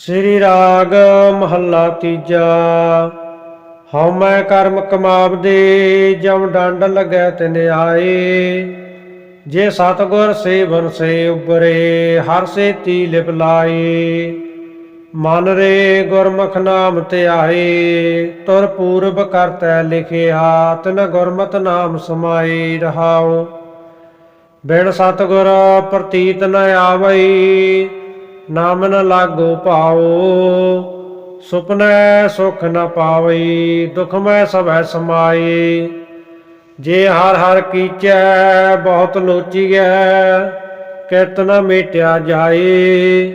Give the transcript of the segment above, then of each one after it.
ਸ੍ਰੀ ਰਾਗ ਮਹੱਲਾ ਤੀਜਾ, ਹਉ ਮੈਂ ਕਰਮ ਕਮਾਵਦੇ, ਜਮ ਡੰਡ ਲੱਗੈ ਤਿਨ ਆਏ। ਜੇ ਸਤਗੁਰ ਸੇਵਨ ਸੇ ਉਬਰੇ ਹਰ ਸੇਤੀ ਲਿਪ ਲਾਏ। ਮਨ ਰੇ ਗੁਰਮੁਖ ਨਾਮ ਧਿਆਏ, ਤੁਰ ਪੂਰਬ ਕਰਤੈ ਲਿਖਿਆ, ਤਿਨ ਗੁਰਮਤਿ ਨਾਮ ਸਮਾਈ ਰਹਾਉ। ਬਿਨ ਸਤਗੁਰ ਪ੍ਰਤੀਤ ਨ ਆਵਈ ਨਾਮ ਨ ਲਾਗੋ ਪਾਓ। ਸੁਪਨੈ ਸੁਖ ਨ ਪਾਵਈ, ਦੁਖ ਮੈਂ ਸਭੈ ਸਮਾਈ। ਜੇ ਹਰ ਹਰ ਕੀਚੈ, ਬਹੁਤ ਲੋਚੀਐ ਕਿਤ ਨ ਮੇਟਿਆ ਜਾਏ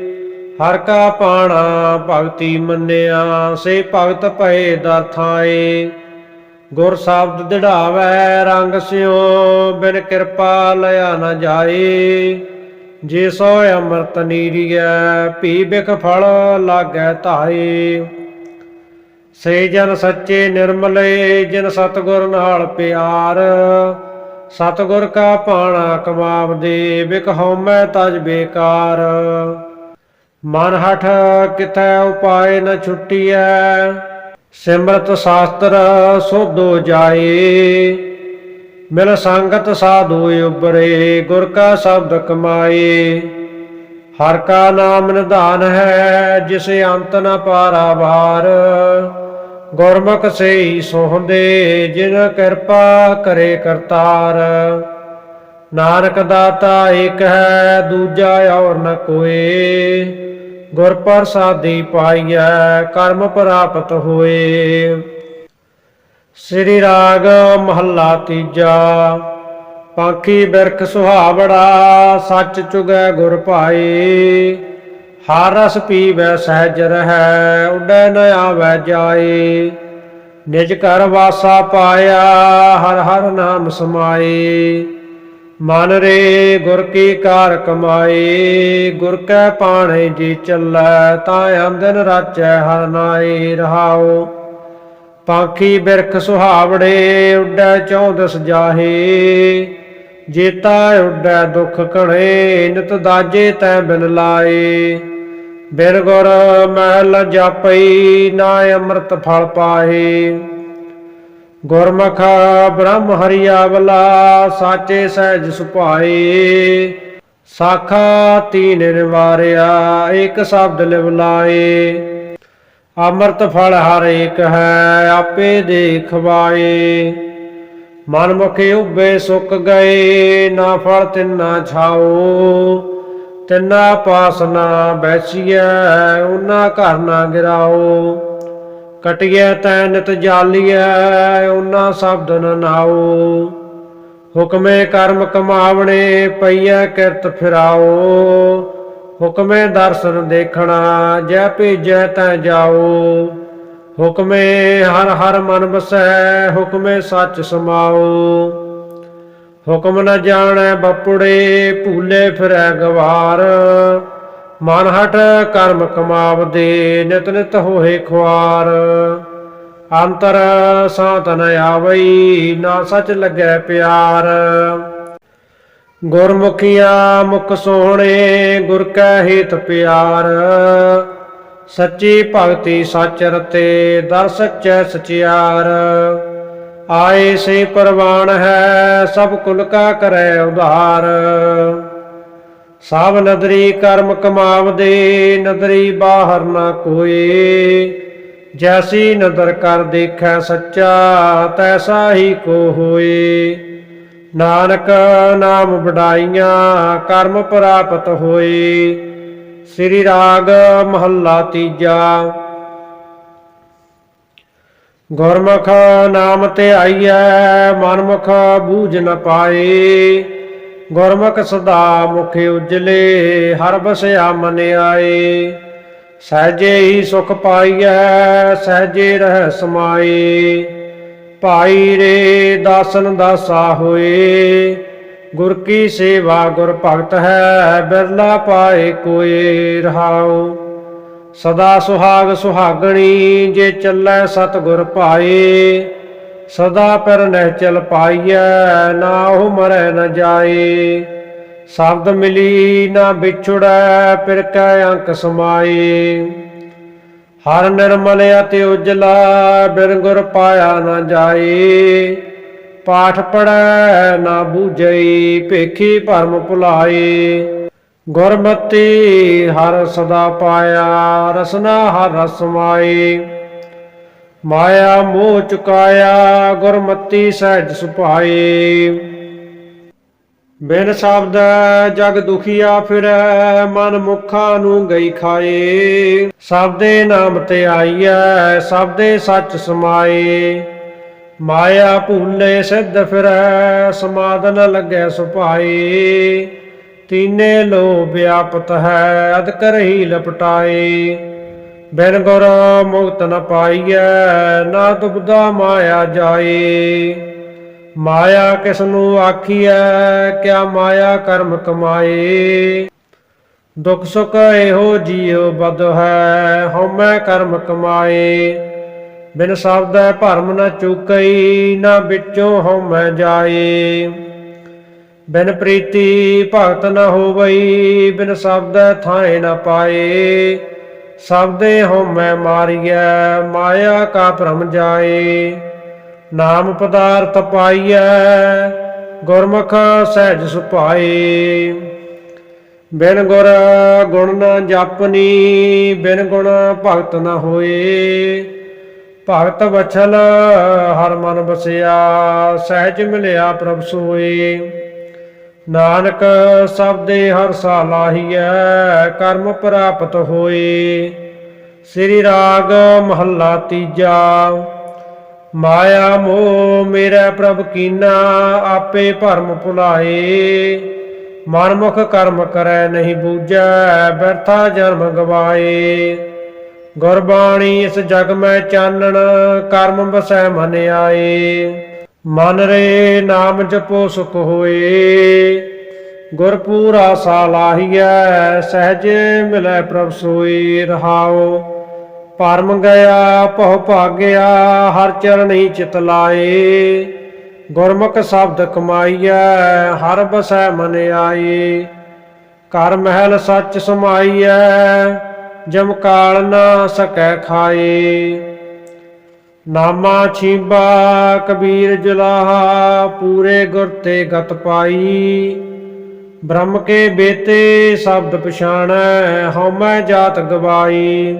ਹਰ ਕਾ ਪਾਣਾ ਭਗਤੀ ਮੰਨਿਆ, ਸੇ ਭਗਤ ਭਏ ਦਰਥਾਏ ਗੁਰ ਸ਼ਬਦ ਦਿੜਾਵੈ, ਰੰਗ ਸਿਓ ਬਿਨ ਕਿਰਪਾ ਲਿਆ ਨ ਜਾਏ ਜੇ ਸੋ ਅੰਮ੍ਰਿਤ ਨੀਰੀਐ ਭੀ ਬਿਖ ਫਲ ਲਾਗੈ ਧਾਏ ਸੇ ਜਨ ਸੱਚੇ ਨਿਰਮਲੇ, ਜਿਨ ਸਤਗੁਰ ਨਾਲ ਪਿਆਰ, ਸਤਗੁਰ ਕਾ ਪਾਣਾ ਕਮਾਵਦੇ ਬਿਕ ਹਉਮੈ ਤਜ ਬੇਕਾਰ। ਮਨ ਹਠ ਕਿਥੈ ਉਪਾਏ ਨ ਛੁੱਟੀਐ, ਸਿਮਰਤ ਸ਼ਾਸਤਰ ਸੋਧੋ ਜਾਏ। ਮਿਲ ਸੰਗਤ ਸਾਧੂ ਉਬਰੇ ਗੁਰ ਕਾ ਸ਼ਬਦ ਕਮਾਏ। ਹਰ ਕਾ ਨਾਮ ਨਿਧਾਨ ਹੈ, ਜਿਸ ਅੰਤ ਨ ਪਾਰਾਵਾਰ ਗੁਰਮੁਖ ਸੇਈ ਸੋਹੰਦੇ, ਜਿਨ ਕਿਰਪਾ ਕਰੇ ਕਰਤਾਰ। ਨਾਨਕ ਦਾਤਾ ਇੱਕ ਹੈ, ਦੂਜਾ ਔਰ ਨ ਕੋਏ। ਗੁਰ ਪ੍ਰਸਾਦੀ ਪਾਈਐ, ਕਰਮ ਪ੍ਰਾਪਤ ਹੋਏ। ਸ੍ਰੀ ਰਾਗ ਮਹੱਲਾ ਤੀਜਾ। ਪਾਖੀ ਬਿਰਖ ਸੁਹਾਵੜਾ, ਸੱਚ ਚੁਗੈ ਗੁਰ ਭਾਈ। ਹਰ ਰਸ ਪੀਵੈ ਸਹਿਜ ਰਹੈ, ਉਡੈ ਨ ਆਵੈ ਜਾਏ ਨਿਜ ਘਰ ਵਾਸਾ ਪਾਇਆ, ਹਰ ਹਰ ਨਾਮ ਸਮਾਏ ਮਨ ਰੇ ਗੁਰ ਕੀ ਕਾਰ ਕਮਾਏ ਗੁਰ ਕੈ ਪਾਣੇ ਜੀ ਚੱਲੈ, ਤਾਂ ਅੰਦਨ ਰਾਚੈ ਹਰ ਨਾਏ ਰਹਾਓ ਪਾਖੀ ਬਿਰਖ ਸੁਹਾਵੜੇ ਉੱਡੈ ਚੌਦਸ ਜਾਹੇ? ਜੇਤਾ ਉੱਡੈ ਦੁਖ ਘਣੇ ਨਿਤ ਦਾਜੇ ਤੈ ਬਿਨ ਲਾਏ। ਬਿਨ ਗੁਰ ਮਹਿਲ ਜਾਪਈ, ਨਾ ਅੰਮ੍ਰਿਤ ਫਲ ਪਾਏ ਗੁਰਮੁਖ ਬ੍ਰਹਮ ਹਰਿਆਵਲਾ, ਸਾਚੇ ਸਹਿਜ ਸੁਭਾਏ। ਸਾਖਾ ਤੀਨ ਨਿਵਾਰਿਆ ਇੱਕ ਸ਼ਬਦ ਲਿਵ ਲਾਏ। ਅੰਮ੍ਰਿਤ ਫਲ ਹਰ ਏਕ ਹੈ, ਆਪੇ ਦੇਖਵਾਏ ਮਨ ਮੁਖੇ ਉਬੇ ਸੁੱਕ ਗਏ, ਨਾ ਫਲ ਤਿੰਨਾ ਛਾਓ। ਤਿੰਨਾ ਪਾਸ ਨਾ ਬੈਸੀਐ, ਉਨਾ ਘਰ ਨਾ ਗਿਰਾਓ। ਕਟਿਐ ਤੈ ਨਿਤ ਜਾਲੀਐ, ਉਨਾ ਸ਼ਬਦ ਨ ਨਾਓ। ਹੁਕਮੇ ਕਰਮ ਕਮਾਵਣੇ, ਪਈਐ ਕਿਰਤ ਫਿਰਾਓ। ਹੁਕਮੇ ਦਰਸ਼ਨ ਦੇਖਣਾ, ਜੈ ਭੇਜੈ ਤੈ ਜਾਓ। ਹੁਕਮੇ ਹਰ ਹਰ ਮਨ ਬਸੈ ਹੁਕਮੇ ਸੱਚ ਸਮਾਓ। ਹੁਕਮ ਨ ਜਾਣੈ ਬਪੁੜੇ, ਭੂਲੇ ਫਿਰੈ ਗਵਾਰ। ਮਨ ਹਟ ਕਰਮ ਕਮਾਵਦੇ, ਨਿਤ ਨਿਤ ਹੋਏ ਖੁਆਰ। ਅੰਤਰ ਸਾਤ ਨ ਆਵਈ, ਨਾ ਸੱਚ ਲੱਗੈ ਪਿਆਰ। ਗੁਰਮੁਖੀਆਂ ਮੁਖ ਸੋਹਣੇ ਗੁਰ ਕੈ ਹਿਤ ਪਿਆਰ। ਸੱਚੀ ਭਗਤੀ ਸੱਚ ਰਤੇ ਦਰ ਸੱਚੈ ਸਚਿਆਰ। ਆਏ ਸੇ ਪਰਵਾਨ ਹੈ, ਸਭ ਕੁਲ ਕਾ ਕਰੈ ਉਧਾਰ। ਸਭ ਨਦਰੀ ਕਰਮ ਕਮਾਵਦੇ, ਨਦਰੀ ਬਾਹਰ ਨਾ ਕੋਏ। ਜੈਸੀ ਨਦਰ ਕਰ ਦੇਖੈ ਸੱਚਾ, ਤੈਸਾ ਹੀ ਕੋ ਹੋਏ। ਨਾਨਕ ਨਾਮ ਵਡਾਈਆਂ, ਕਰਮ ਪ੍ਰਾਪਤ ਹੋਏ। ਸ੍ਰੀ ਰਾਗ ਮਹੱਲਾ ਤੀਜਾ। ਗੁਰਮੁਖ ਨਾਮ ਤੇ ਧਿਆਈਐ ਮਨਮੁਖ ਬੂਝ ਨ ਪਾਏ। ਗੁਰਮੁਖ ਸਦਾ ਮੁਖ ਉਜਲੇ, ਹਰ ਬਸਿਆ ਮਨ ਆਏ। ਸਹਜੇ ਹੀ ਸੁਖ ਪਾਈਐ, ਸਹਜੇ ਰਹਿ ਸਮਾਏ। ਭਾਈ ਰੇ ਦਾਸਨ ਦਾਸਾ ਹੋਏ। ਗੁਰ ਕੀ ਸੇਵਾ ਗੁਰ ਭਗਤ ਹੈ, ਬਿਰਲਾ ਪਾਏ ਕੋਏ ਰਹਾਉ। ਸਦਾ ਸੁਹਾਗ ਸੁਹਾਗਣੀ ਜੇ ਚੱਲੈ ਸਤਗੁਰ ਭਾਏ। ਸਦਾ ਪਰ ਨਹਿ ਚਲ ਪਾਈਐ, ਨਾ ਉਹ ਮਰੈ ਨ ਜਾਏ। ਸ਼ਬਦ ਮਿਲੀ ਨਾ ਵਿਛੜੈ, ਫਿਰ ਕੈ ਅੰਕ ਸਮਾਏ। ਹਰ ਨਿਰਮਲ ਅਤਿ ਉਜਲਾ, ਬਿਨ ਗੁਰ ਪਾਇਆ ਨਾ ਜਾਏ ਪਾਠ ਪੜੈ ਨਾ ਬੂਝਈ, ਭੇਖੀ ਭਰਮ ਭੁਲਾਏ ਗੁਰਮਤੀ ਹਰ ਸਦਾ ਪਾਇਆ, ਰਸਨਾ ਹਰ ਰਸਮਾਈ ਮਾਇਆ ਮੋਹ ਚੁਕਾਇਆ, ਗੁਰਮਤੀ ਸਹਿਜ ਸੁਭਾਈ। ਬਿਨ ਸ਼ਬਦ ਜਗ ਦੁਖੀਆ ਫਿਰ, ਮਨ ਮੁਖਾਂ ਨੂੰ ਗਈ ਖਾਏ। ਸਬਦੇ ਨਾਮ ਤੇ ਆਈਐ, ਸਬਦੇ ਸੱਚ ਸਮਾਏ। ਮਾਇਆ ਭੂਲੇ ਸਿੱਧ ਫਿਰੈ ਸਮਾਦ ਨ ਲੱਗੈ ਸੁਭਾਈ ਤੀਨੇ ਲੋ ਵਿਆਪਤ ਹੈ ਅਦ ਕਰਹੀ ਲਪਟਾਏ। ਬਿਨ ਗੁਰ ਮੁਕਤ ਨ ਪਾਈਐ, ਨਾ ਦੁਬਦਾ ਮਾਇਆ ਜਾਏ। ਮਾਇਆ ਕਿਸ ਨੂੰ ਆਖੀਐ, ਕਿਆ ਮਾਇਆ ਕਰਮ ਕਮਾਏ? ਦੁਖ ਸੁਖ ਇਹੋ ਜੀਉ ਬਦ ਹੈ, ਹਉਮੈ ਕਰਮ ਕਮਾਏ। ਬਿਨ ਸ਼ਬਦੈ ਭਰਮ ਨ ਚੁਕਈ, ਨਾ ਵਿੱਚੋਂ ਹਉਮੈ ਜਾਏ। ਬਿਨ ਪ੍ਰੀਤੀ ਭਗਤ ਨ ਹੋਵਈ, ਬਿਨ ਸ਼ਬਦੈ ਥਾਏ ਨ ਪਾਏ। ਸ਼ਬਦੇ ਹਉਮੈ ਮਾਰੀਐ, ਮਾਇਆ ਕਾ ਭ੍ਰਮ ਜਾਏ। ਨਾਮ ਪਦਾਰਥ ਪਾਈਐ, ਗੁਰਮੁਖ ਸਹਿਜ ਸੁਭਾਏ। ਬਿਨ ਗੁਰ ਗੁਣ ਨਾ ਜਾਪਨੀ, ਬਿਨ ਗੁਣ ਭਗਤ ਨਾ ਹੋਏ। ਭਗਤ ਵਛਲ ਹਰ ਮਨ ਬਸਿਆ, ਸਹਿਜ ਮਿਲਿਆ ਪ੍ਰਭ ਸੋਏ। ਨਾਨਕ ਸਭ ਦੇ ਹਰ ਸਾਲਾਹੀਐ ਕਰਮ ਪ੍ਰਾਪਤ ਹੋਏ। ਸ੍ਰੀ ਰਾਗ ਮਹੱਲਾ ਤੀਜਾ। ਮਾਇਆ ਮੋਹ ਮੇਰਾ ਪ੍ਰਭ ਕੀਨਾ, ਆਪੇ ਭਰਮ ਭੁਲਾਏ। ਮਨਮੁਖ ਕਰਮ ਕਰੈ ਨਹੀਂ ਬੂਝੈ, ਬਰਥਾ ਜਨਮ ਗਵਾਏ। ਗੁਰਬਾਣੀ ਇਸ ਜਗ ਮੈਂ ਚਾਨਣ, ਕਰਮ ਬਸੈ ਮਨ ਆਏ। ਮਨ ਰੇ ਨਾਮ ਜਪੋ ਸੁਖ ਹੋਏ। ਗੁਰਪੂਰਾ ਪੂਰਾ ਸਾਲਾਹੀਐ ਸਹਿਜ ਮਿਲੈ ਪ੍ਰਭ ਸੋਈ ਰਹਾਓ ਪਰਮ ਗਿਆ ਭਉ ਭਾਗਿਆ, ਹਰ ਚਰਣੀ ਚਿਤ ਲਾਏ। ਗੁਰਮੁਖ ਸ਼ਬਦ ਕਮਾਈਐ, ਹਰ ਬਸੈ ਮਨ ਆਏ। ਘਰ ਮਹਿਲ ਸੱਚ ਸਮਾਈਐ, ਜਮ ਕਾਲ ਨਾ ਸਕੈ ਖਾਏ। ਨਾਮਾ ਛੀਬਾ, ਕਬੀਰ ਜਲਾਹਾ, ਪੂਰੇ ਗੁਰ ਤੇ ਗਤ ਪਾਈ। ਬ੍ਰਹਮ ਕੇ ਬੇਤੇ, ਸ਼ਬਦ ਪਛਾਣੈ, ਹਉਮੈ ਜਾਤ ਗਵਾਈ।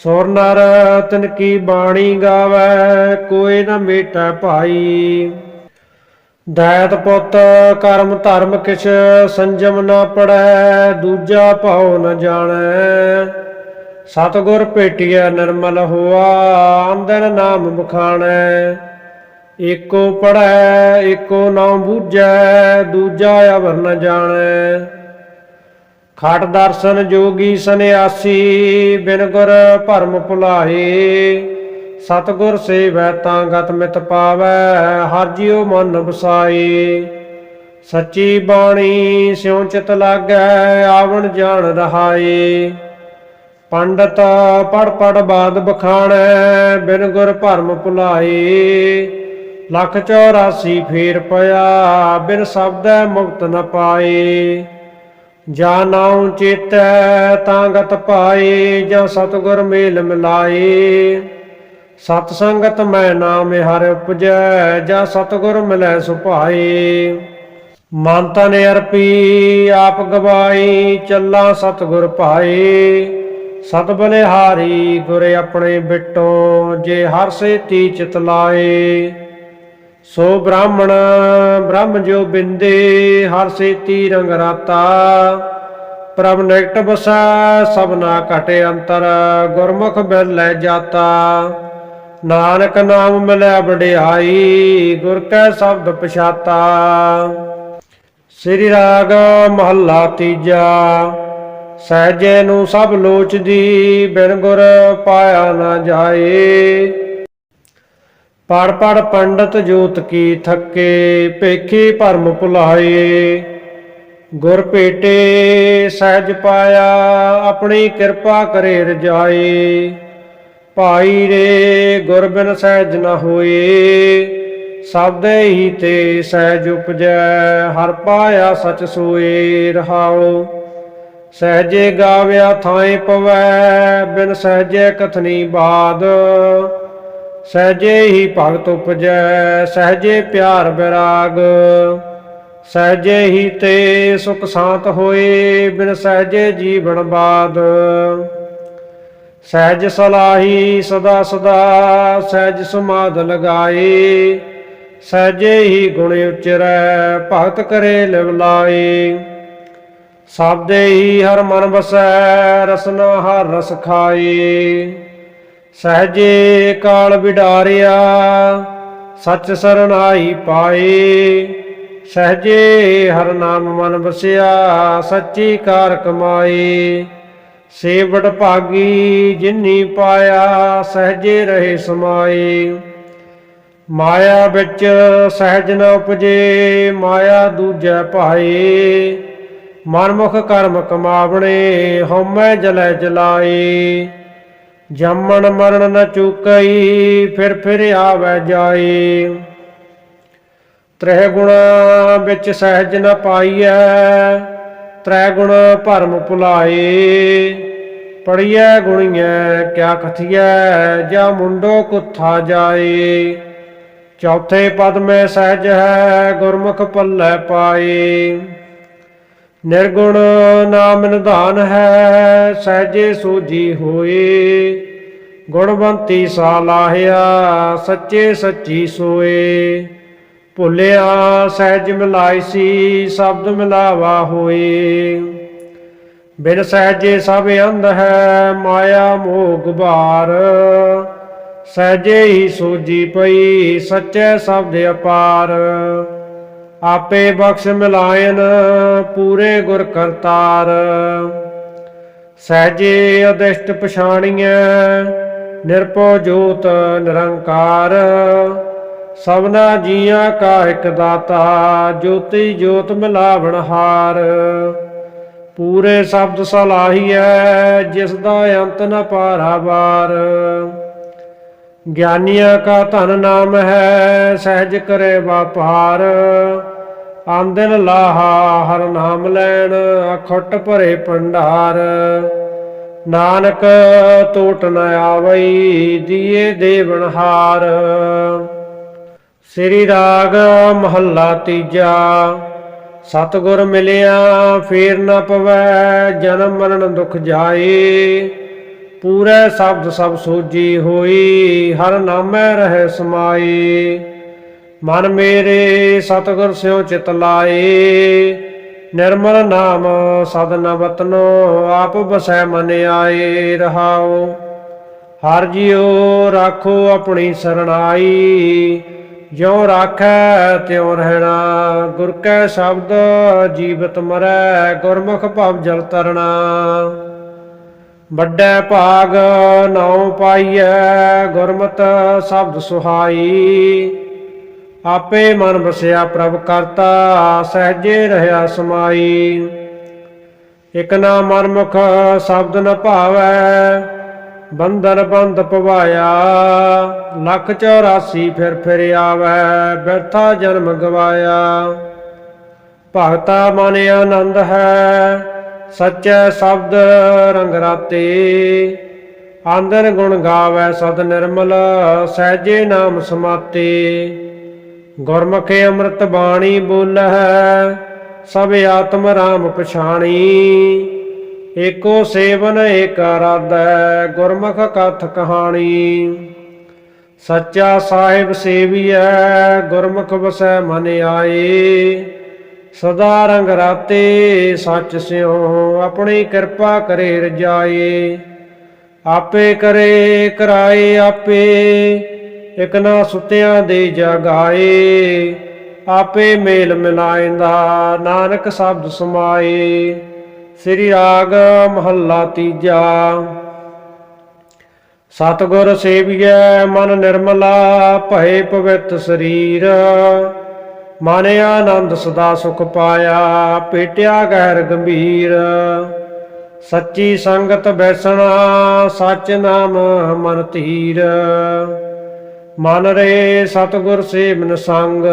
ਸੁਰ ਨਰ ਤਿਨ ਕੀ ਬਾਣੀ ਗਾਵੇ, ਕੋਈ ਨਾ ਮੇਟੈ ਭਾਈ। ਦੈਤ ਪੁੱਤ, ਕਰਮ ਧਰਮ ਕਿਛ ਸੰਜਮ ਨਾ ਪੜੈ, ਦੂਜਾ ਭਾਉ ਨ ਜਾਣੈ। ਸਤਗੁਰ ਭੇਟਿਐ ਨਿਰਮਲ ਹੋਆ ਅੰਦਰ ਨਾਮ ਬਖਾਣੈ ਏਕੋ ਪੜੈ, ਏਕੋ ਨਾਮ ਬੂਝੈ, ਦੂਜਾ ਅਵਰ ਨ ਜਾਣੈ। ਖਟ ਦਰਸ਼ਨ ਜੋਗੀ ਸੰਿਆਸੀ ਬਿਨ ਗੁਰ ਭਰਮ ਭੁਲਾਏ ਸਤਗੁਰ ਸੇਵੈ ਤਾਂ ਗਤ ਮਿਤ ਪਾਵੈ, ਹਰ ਜਿਉ ਮਨ ਵਸਾਏ ਸੱਚੀ ਬਾਣੀ ਸਿਉ ਚਿਤ ਲਾਗੈ, ਆਵਣ ਜਾਣ ਰਹਾਏ ਪੰਡਤ ਪੜ ਪੜ ਬਾਦ ਬਖਾਣੈ, ਬਿਨ ਗੁਰ ਭਰਮ ਭੁਲਾਏ ਲੱਖ 84 ਫੇਰ ਪਿਆ, ਬਿਨ ਸ਼ਬਦੈ ਮੁਕਤ ਨ ਪਾਏ ਜਾ ਨਾਉ ਚੇਤੈ ਤਾਂ ਗਤ ਪਾਏ, ਜਾਂ ਸਤਗੁਰ ਮੇਲ ਮਿਲਾਏ ਸਤ ਸੰਗਤ ਮੈਂ ਨਾਮ ਹਰਿ ਉਪਜੈ, ਜਾਂ ਸਤਗੁਰ ਮਿਲੈ ਸੁਭਾਏ। ਮਨ ਤਨ ਅਰਪੀ, ਆਪ ਗਵਾਈ, ਚੱਲਾ ਸਤਗੁਰ ਭਾਏ ਸਤ ਬਲਿਹਾਰੀ, ਗੁਰ ਆਪਣੇ ਬਿਟੋ, ਜੇ ਹਰ ਸੇਤੀ ਚਿਤ ਲਾਏ। ਸੋ ਬ੍ਰਾਹਮਣ, ਬ੍ਰਹਮ ਜੋ ਬਿੰਦੇ, ਹਰ ਸੇਤੀ ਰੰਗ ਰਾਤਾ। ਪ੍ਰਭ ਨਿਕਟ ਬਸੈ ਸਭਨਾ ਘਟੇ ਅੰਤਰ, ਗੁਰਮੁਖ ਬਿਨ ਲੈ ਜਾਤਾ। ਨਾਨਕ ਨਾਮ ਮਿਲਿਆ ਵਡਿਆਈ, ਗੁਰ ਕੈ ਸ਼ਬਦ ਪਛਾਤਾ। ਸ੍ਰੀ ਰਾਗ ਮਹੱਲਾ ਤੀਜਾ। ਸਹਿਜੇ ਨੂੰ ਸਭ ਲੋਚਦੀ, ਬਿਨ ਗੁਰ ਪਾਇਆ ਨਾ ਜਾਏ। ਪੜ ਪੜ ਪੰਡਤ ਜੋਤ ਕੀ ਥੱਕੇ, ਪੇਖੀ ਭਰਮ ਭੁਲਾਏ। ਗੁਰ ਭੇਟੇ ਸਹਿਜ ਪਾਇਆ, ਆਪਣੀ ਕਿਰਪਾ ਕਰੇ ਰਜਾਏ। ਭਾਈ ਰੇ, ਗੁਰ ਬਿਨ ਸਹਿਜ ਨਾ ਹੋਏ। ਸਬਦੇ ਹੀ ਤੇ ਸਹਿਜ ਉਪਜੈ, ਹਰ ਪਾਇਆ ਸਚ ਸੋਏ ਰਹਾਓ ਸਹਜੇ ਗਾਵਿਆ ਥਾਏ ਪਵੈ, ਬਿਨ ਸਹਜੇ ਕਥਨੀ ਬਾਦ। ਸਹਜੇ ਹੀ ਭਗਤ ਉਪਜੈ, ਸਹਜੇ ਪਿਆਰ ਵਿਰਾਗ ਸਹਜੇ ਹੀ ਤੇ ਸੁਖ ਸ਼ਾਂਤ ਹੋਏ, ਬਿਨ ਸਹਜੇ ਜੀਵਨ ਬਾਦ। ਸਹਿਜ ਸਲਾਹੀ ਸਦਾ ਸਦਾ, ਸਹਿਜ ਸਮਾਦ ਲਗਾਏ। ਸਹਜੇ ਹੀ ਗੁਣ ਉਚਰੈ, ਭਗਤ ਕਰੇ ਲਿਵ ਲਾਏ। ਸਾਬਦੇ ਹੀ ਹਰ ਮਨ ਬਸੈ ਰਸਨਾ ਹਰ ਰਸ ਖਾਏ। ਸਹਜੇ ਕਾਲ ਵਿਡਾਰਿਆ, ਸੱਚ ਸਰਨਾਈ ਪਾਏ। ਸਹਜੇ ਹਰ ਨਾਮ ਮਨ ਵਸਿਆ, ਸੱਚੀ ਕਾਰ ਕਮਾਏ। ਸੇਵੜ ਭਾਗੀ ਜਿਨੀ ਪਾਇਆ, ਸਹਜੇ ਰਹੇ ਸਮਾਏ। ਮਾਇਆ ਵਿੱਚ ਸਹਿਜ ਨ ਉਪਜੇ, ਮਾਇਆ ਦੂਜੈ ਭਾਏ। ਮਨਮੁਖ ਕਰਮ ਕਮਾਵਣੇ, ਹਉਮੈ ਜਲੈ ਜਲਾਏ। ਜੰਮਣ ਮਰਨ ਨ ਚੁਕਈ, ਫਿਰ ਫਿਰ ਆਵੇ ਜਾਏ ਤ੍ਰੈ ਗੁਣਾ ਵਿੱਚ ਸਹਿਜ ਨ ਪਾਈਐ, ਤ੍ਰੈ ਗੁਣ ਭਰਮ ਭੁਲਾਏ ਪੜੀਐ ਗੁਣੀਐ, ਕਿਆ ਕਥੀਐ, ਜਾ ਮੁੰਡੋ ਕੁੱਥਾ ਜਾਏ ਚੌਥੇ ਪਦ ਮੈਂ ਸਹਿਜ ਹੈ, ਗੁਰਮੁਖ ਪੱਲੇ ਪਾਏ ਨਿਰਗੁਣ ਨਾਮ ਨਿਧਾਨ ਹੈ, ਸਹਿਜੇ ਸੂਜੀ ਹੋਏ। ਗੁਣਵੰਤੀ ਸਾ ਲਾਹਿਆ, ਸੱਚੇ ਸੱਚੀ ਸੋਏ। ਭੁੱਲਿਆ, ਸਹਿਜ ਮਿਲਾਈ ਸੀ, ਸ਼ਬਦ ਮਿਲਾਵਾ ਹੋਏ। ਬਿਨ ਸਹਿਜੇ ਸਭ ਅੰਧ ਹੈ, ਮਾਇਆ ਮੋਹ ਗੁਬਾਰ ਸਹਿਜੇ ਹੀ ਸੋਜੀ ਪਈ, ਸੱਚੇ ਸ਼ਬਦ ਅਪਾਰ। ਆਪੇ ਬਖਸ਼ ਮਿਲਾਇਨ, ਪੂਰੇ ਗੁਰ ਕਰਤਾਰ। ਸਹਿਜੇ ਅਦਿਸ਼ਟ ਪਛਾਣੀਐ, ਨਿਰਭਉ ਜੋਤ ਨਿਰੰਕਾਰ। ਸਭਨਾ ਜੀਆਂ ਕਾ ਇੱਕ ਦਾਤਾ, ਜੋਤੀ ਜੋਤ ਮਿਲਾਵਣ ਹਾਰ। ਪੂਰੇ ਸ਼ਬਦ ਸਲਾਹੀਐ, ਜਿਸ ਦਾ ਅੰਤ ਨ ਪਾਰਾਵਾਰ ਗਿਆਨੀਆਂ ਕਾ ਧਨ ਨਾਮ ਹੈ, ਸਹਿਜ ਕਰੇ ਵਪਾਰ। ਆਂਦਨ ਲਾਹਾ ਹਰ ਨਾਮ ਲੈਣ, ਅਖਟ ਭਰੇ ਭੰਡਾਰ। ਨਾਨਕ ਟੋਟ ਨ ਆਵਈ ਦੀਏ ਦੇਵਨ ਹਾਰ। ਸ੍ਰੀ ਰਾਗ ਮਹੱਲਾ ਤੀਜਾ, ਸਤਿਗੁਰ ਮਿਲਿਆ, ਫੇਰ ਨ ਪਵੈ, ਜਨਮ ਮਰਨ ਦੁਖ ਜਾਏ। ਪੂਰੇ ਸ਼ਬਦ ਸਭ ਸੋਜੀ ਹੋਈ, ਹਰ ਨਾਮੈ ਰਹਿ ਸਮਾਈ ਮਨ ਮੇਰੇ ਸਤਿਗੁਰ ਸਿਉ ਚਿਤ ਲਾਏ। ਨਿਰਮਲ ਨਾਮ ਸਦ ਨ ਵਤਨੋ, ਆਪ ਬਸੈ ਮਨ ਆਏ ਰਹਾਉ। ਹਰ ਜਿਉ ਰਾਖੋ ਆਪਣੀ ਸਰਣਾਈ। ਜਿਉ ਰਾਖੈ ਤਿਉ ਰਹਿਣਾ, ਗੁਰ ਕੈ ਸ਼ਬਦ ਜੀਵਤ ਮਰੈ, ਗੁਰਮੁਖ ਭਵ ਜਲ ਤਰਣਾ। ਵੱਡੇ ਭਾਗ ਨਾਉ ਪਾਈਐ, ਗੁਰਮਤ ਸ਼ਬਦ ਸੁਹਾਈ। ਆਪੇ ਮਨ ਵਸਿਆ ਪ੍ਰਭ ਕਰਤਾ, ਸਹਜੇ ਰਹਾ ਸਮਾਈ। ਇਕ ਨਾ ਮਨਮੁਖ ਸ਼ਬਦ ਨ ਭਾਵੈ, ਬੰਧਨ ਬੰਧ ਪਵਾਇਆ। ਲੱਖ 84 ਫਿਰ ਫਿਰ ਆਵੈ, ਬਿਰਥਾ ਜਨਮ ਗਵਾਇਆ। ਭਗਤਾ ਮਨ ਆਨੰਦ ਹੈ, ਸੱਚੇ ਸ਼ਬਦ ਰੰਗ ਰਾਤੇ। ਆਂਦਰ ਗੁਣ ਗਾਵੇ ਸਦ ਨਿਰਮਲ, ਸਹਿਜੇ ਨਾਮ ਸਮਾਤੇ। ਗੁਰਮੁਖੇ ਅੰਮ੍ਰਿਤ ਬਾਣੀ ਬੋਲਹਿ, ਸਭ ਆਤਮ ਰਾਮ ਪਛਾਣੀ। ਏਕੋ ਸੇਵਨ, ਏਕ ਆਰਾਧੈ, ਗੁਰਮੁਖ ਕਥ ਕਹਾਣੀ। ਸੱਚਾ ਸਾਹਿਬ ਸੇਵੀਐ, ਗੁਰਮੁਖ ਵਸੈ ਮਨ ਆਏ। ਸਦਾ ਰੰਗ ਰਾਤੇ, ਸੱਚ ਸਿਉ, ਆਪਣੀ ਕਿਰਪਾ ਕਰੇ ਰਜਾਏ। ਆਪੇ ਕਰੇ, ਕਰਾਏ ਆਪੇ। ਇਕ ਨਾ ਸੁਤਿਆਂ ਦੇ ਜਗਾਏ ਆਪੇ ਮੇਲ ਮਿਲਾਇਂਦਾ, ਨਾਨਕ ਸ਼ਬਦ ਸਮਾਏ ਸ੍ਰੀ ਰਾਗ ਮਹੱਲਾ ਤੀਜਾ। ਸਤਿਗੁਰ ਸੇਵੀਐ, ਮਨ ਨਿਰਮਲਾ, ਭਏ ਪਵਿੱਤ ਸਰੀਰ। ਮਨ ਆਨੰਦ ਸਦਾ ਸੁਖ ਪਾਇਆ, ਪੇਟਿਆ ਗਹਿਰ ਗੰਭੀਰ। ਸੱਚੀ ਸੰਗਤ ਬੈਸਣਾ, ਸੱਚ ਨਾਮ ਮਨ ਧੀਰ। ਮਨ ਰੇ ਸਤਿਗੁਰ ਸੇਵਨ ਸੰਗ।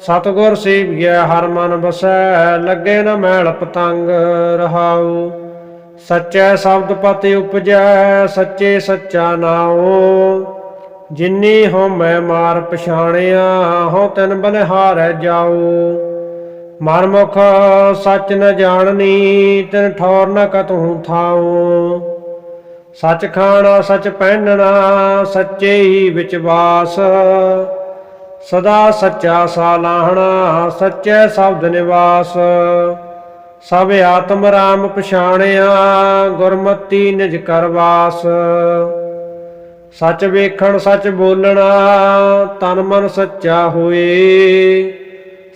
ਸਤਗੁਰ ਸੇਵਿਐ ਹਰ ਮਨ ਬਸੈ, ਲੱਗੇ ਨਾ ਮੈਲ ਪਤੰਗ ਰਹਾਉ। ਸੱਚੇ ਸ਼ਬਦ ਪਤਿ ਉਪਜੈ, ਸੱਚੇ ਸੱਚਾ ਨਾਉ। ਜਿਨੀ ਹੋ ਮੈਂ ਮਾਰ ਪਛਾਣਿਆ, ਹੋ ਤਨ ਬਲਿਹਾਰੈ ਜਾਉ। ਮਨਮੁਖ ਸੱਚ ਨ ਜਾਣਨੀ, ਤਿਨ ਠੌਰ ਨ ਕਤਹੂ ਥਾਉ। ਸੱਚ ਖਾਣਾ, ਸੱਚ ਪਹਿਨਣਾ, ਸੱਚੇ ਹੀ ਵਿੱਚ ਵਾਸ। ਸਦਾ ਸੱਚਾ ਸਾਲਾਹਣਾ ਸੱਚੇ ਸ਼ਬਦ ਨਿਵਾਸ। ਸਭ ਆਤਮ ਰਾਮ ਪਛਾਣਿਆ, ਗੁਰਮਤੀ ਨਿਜ ਕਰ ਵਾਸ। ਸੱਚ ਵੇਖਣ, ਸੱਚ ਬੋਲਣਾ, ਤਨ ਮਨ ਸੱਚਾ ਹੋਏ।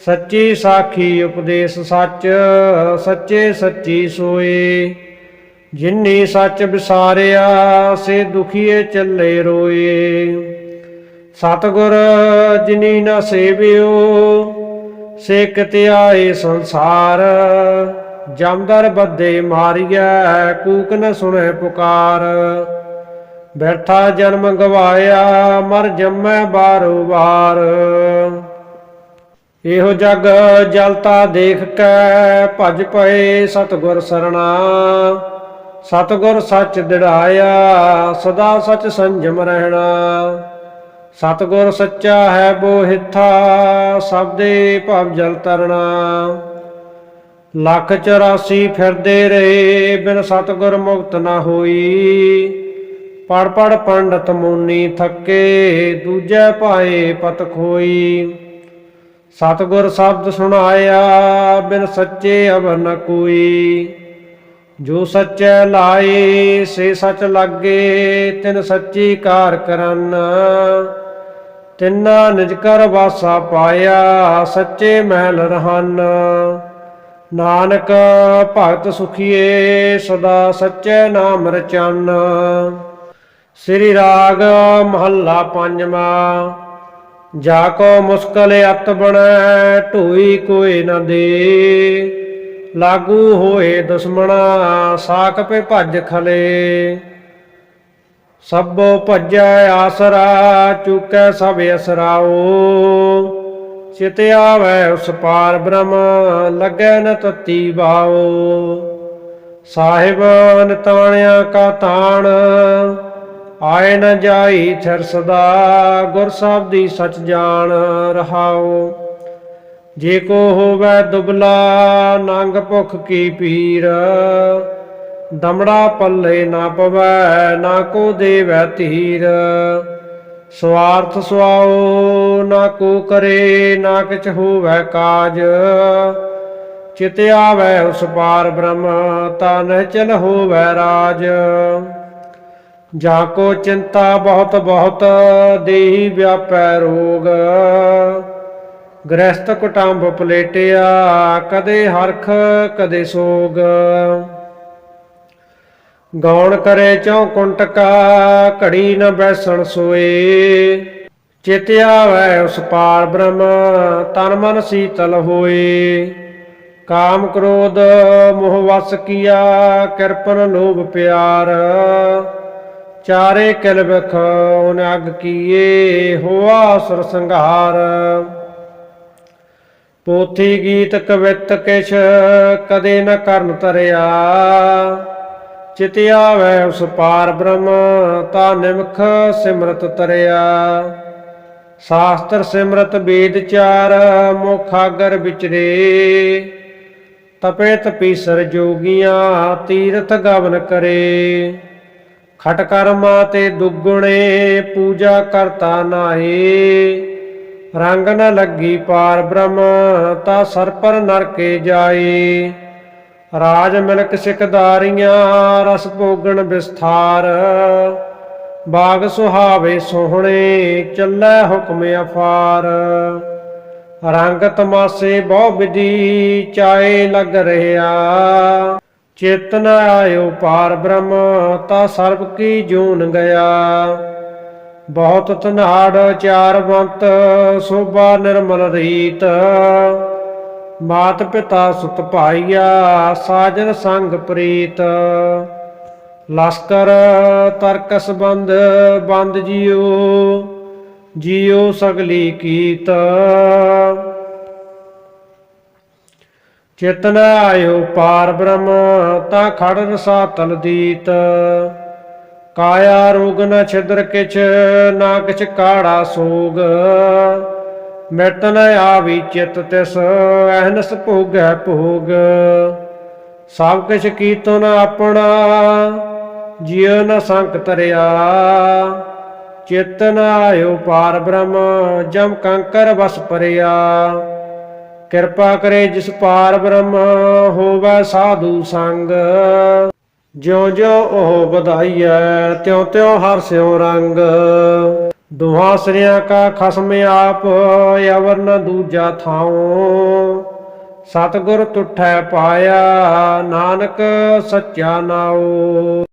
ਸੱਚੀ ਸਾਖੀ ਉਪਦੇਸ਼ ਸੱਚ, ਸੱਚੇ ਸੱਚੀ ਸੋਏ। ਜਿਨੀ ਸੱਚ ਵਿਸਾਰਿਆ, ਸੇ ਦੁਖੀਏ ਚੱਲੇ ਰੋਏ। ਸਤਗੁਰ ਜਿਨੀ ਨਾ ਸੇਵਿਓ, ਸੇ ਕਿਤੇ ਆਏ ਸੰਸਾਰ। ਜਮਦਰ ਬੱਦੇ ਮਾਰੀਐ, ਕੂਕ ਨ ਸੁਣੇ ਪੁਕਾਰ। ਬੈਠਾ ਜਨਮ ਗਵਾਇਆ, ਮਰ ਜੰਮੈ ਬਾਰੋ ਬਾਰ ਇਹੋ ਜਗ ਜਲਤਾ ਦੇਖ ਕੇ ਭਜ ਪਏ ਸਤਗੁਰ ਸਰਣਾ। ਸਤਗੁਰ ਸੱਚ ਦਿੜਾਇਆ, ਸਦਾ ਸਚ ਸੰਜਮ ਰਹਿਣਾ। ਸਤਗੁਰ ਸੱਚਾ ਹੈ ਬੋਹਿਥਾ ਸਬਦੇ ਭਵ ਜਲ ਤਰਣਾ। ਲੱਖ 84 ਫਿਰਦੇ ਰਹੇ, ਬਿਨ ਸਤਗੁਰ ਮੁਕਤ ਨਾ ਹੋਈ। ਪੜ ਪੜ ਪੰਡਤ ਮੁਨੀ ਥੱਕੇ, ਦੂਜੇ ਪਾਏ ਪਤ ਖੋਈ ਸਤਗੁਰ ਸ਼ਬਦ ਸੁਣਾਇਆ, ਬਿਨ ਸੱਚੇ ਅਵਰ ਨ ਕੋਈ। ਜੋ ਸੱਚੈ ਲਾਏ, ਸੇ ਸੱਚ ਲਾਗੇ, ਤਿਨ ਸੱਚੀ ਕਾਰ ਕਰਨ। ਤਿੰਨਾ ਨਿਜ ਕਰ ਵਾਸਾ ਪਾਇਆ, ਸੱਚੇ ਮਹਿਲ ਰਹਨ। ਨਾਨਕ ਭਗਤ ਸੁਖੀਏ, ਸਦਾ ਸੱਚੇ ਨਾਮ ਰਚਨ। ਸ੍ਰੀ ਰਾਗ ਮਹੱਲਾ ਪੰਜਵਾਂ, ਜਾ ਕੋ ਮੁਸਕਲ ਅਤ ਬਣੈ, ਢੋਈ ਕੋਈ ਨ ਦੇ। ਲਾਗੂ ਹੋਏ ਦੁਸ਼ਮਣਾ ਸਾਕ ਪੇ ਭੱਜ ਖਲੇ। ਸਭੋ ਭੱਜੈ ਆਸਰਾ, ਚੁਕੈ ਸਭ ਅਸਰਾਓ। ਚਿਤ ਆਵੈ ਉਸ ਪਾਰ ਬ੍ਰਹਮ, ਲੱਗੈ ਨ ਤਤੀ ਬਾਓ ਸਾਹਿਬ ਨਿਤਾਣਿਆ ਕਾ ਤਾਣ, ਆਏ ਨ ਜਾਈ ਥਿਰ ਸਦਾ ਗੁਰ ਸਾਹਿਬ ਦੀ ਸਚ ਜਾਣ ਰਹਾਓ। ਜੇ ਕੋ ਹੋਵੇ ਦੁਬਲਾ, ਨੰਗ ਭੁਖ ਕੀ ਪੀਰ। ਦਮੜਾ ਪੱਲੇ ਨਾ ਪਵੈ, ਨਾ ਕੋ ਦੇਵੈ ਧੀਰ। ਸਵਾਰਥ ਸੁਆਓ, ਨਾ ਕੋ ਕਰੇ, ਨਾ ਕਿਛ ਹੋਵੈ ਕਾਜ। ਚਿਤ ਆਵੈ ਉਸ ਪਾਰ ਬ੍ਰਹਮ, ਤਨ ਚਲ ਹੋਵੈ ਰਾਜ। ਜਾ ਕੋ ਚਿੰਤਾ ਬਹੁਤ ਬਹੁਤ ਦੇਹੀ ਵਿਆਪੈ ਰੋਗ। ਗ੍ਰਸਤ ਕੁਟੰਬ ਪਲੇਟਿਆ, ਕਦੇ ਹਰਖ, ਕਦੇ ਸੋਗ। ਗੌਣ ਕਰੇ ਚੌ ਕੁੰਟਕਾ, ਘੜੀ ਨ ਬੈਸਣ ਸੋਏ। ਚਿਤ ਵੈ ਉਸ ਪਾਰ ਬ੍ਰਹਮ, ਤਨ ਮਨ ਸੀਤਲ ਹੋਏ। ਕਾਮ ਕ੍ਰੋਧ, ਮੋਹ ਵਸ ਕੀਆ, ਕਿਰਪਨ ਲੋਭ ਪਿਆਰ। ਚਾਰੇ ਕਿਲ ਵਿਖ ਉਹਨ ਅਗ ਕੀਏ, ਹੋਆ ਸੁਰ ਸੰਘਾਰ। ਪੋਥੀ ਗੀਤ ਕਵਿਤ ਕਿਛ ਕਦੇ ਨ ਕਰਨ ਤਰਿਆ। ਚਿਤ ਆਵੈ ਉਸ ਪਾਰ ਬ੍ਰਹਮ, ਤਾ ਨਿਮਖ ਸਿਮਰਤ ਤਰਿਆ। ਸ਼ਾਸਤਰ ਸਿਮਰਤ ਵੇਦ ਚਾਰ, ਮੁਖਾਗਰ ਵਿਚਰੇ। ਤਪੇ ਤਪੀਸਰ ਜੋਗੀਆਂ, ਤੀਰਥ ਗਵਨ ਕਰੇ। ਖਟ ਕਰਮਾ ਤੇ ਦੁਗੁਣੇ, ਪੂਜਾ ਕਰਤਾ ਨਾਹੀ। ਰੰਗ ਨ ਲੱਗੀ ਪਾਰ ਬ੍ਰਹਮ, ਤਾ ਸਰਪਰ ਨਰਕੇ ਜਾਏ ਰਾਜ ਮਿਲਕ ਸਿਕਦਾਰੀਆਂ ਰਸ ਭੋਗਣ ਵਿਸਥਾਰ। ਬਾਗ ਸੁਹਾਵੇ ਸੋਹਣੇ, ਚੱਲੈ ਹੁਕਮ ਅਫਾਰ। ਰੰਗ ਤਮਾਸੇ ਬਹੁ ਵਿਧੀ, ਚਾਏ ਲੱਗ ਰਿਹਾ। ਚੇਤਨ ਆਇਓ ਪਾਰ ਬ੍ਰਹਮ, ਤਾ ਸਰਬ ਕੀ ਜੂਨ ਗਿਆ। ਬਹੁਤ ਤਨਾੜ ਚਾਰਵੰਤ ਸੋਭਾ ਨਿਰਮਲ ਰੀਤ। ਮਾਤ ਪਿਤਾ ਸੁਤ ਭਾਈਆ, ਸਾਜਨ ਸੰਗ ਪ੍ਰੀਤ। ਲਸਕਰ ਤਰਕ ਸੰਬੰਧ ਬੰਦ ਜੀਓ ਜੀਓ ਸਗਲੀ ਕੀਤ। ਚੇਤਨ ਆਇਓ ਪਾਰ ਬ੍ਰਹਮ, ਤਾਂ ਖੜ ਰਸਾ ਤਲਦੀਤ ਕਾਇਆ ਰੋਗ ਨ ਛਿਦਰ ਕਿਛ, ਨਾ ਕਿਛ ਕਾੜਾ ਸੋਗ। ਮਿਟ ਨ ਆਵੀ ਚਿਤ ਤਿਸ, ਅਹਨਸ ਭੋਗੈ ਭੋਗ। ਸਭ ਕਿਛ ਕੀਤੋ ਨ ਆਪਣਾ, ਜਿਉ ਨ ਸੰਕ ਤਰਿਆ। ਚੇਤਨ ਆਇਓ ਪਾਰ ਬ੍ਰਹਮ, ਜਮ ਕੰਕਰ ਵਸ ਪਰਿਆ। ਕਿਰਪਾ ਕਰੇ ਜਿਸ ਪਾਰ ਬ੍ਰਹਮ, ਹੋਵੇ ਸਾਧੂ ਸੰਗ। ਜਿਉ ਜਿਉ ਉਹ ਵਧਾਈਐ, ਤਿਉ ਤਿਉ ਹਰ ਸਿਉ ਰੰਗ। ਦੁਹਾਂ ਸ੍ਰਿਆਂ ਕਾ ਖਸਮ ਆਪ ਅਵਰ ਨ ਦੂਜਾ ਥਾਉ। ਸਤਿਗੁਰ ਤੁਠੈ ਪਾਇਆ, ਨਾਨਕ ਸੱਚਾ ਨਾਉ।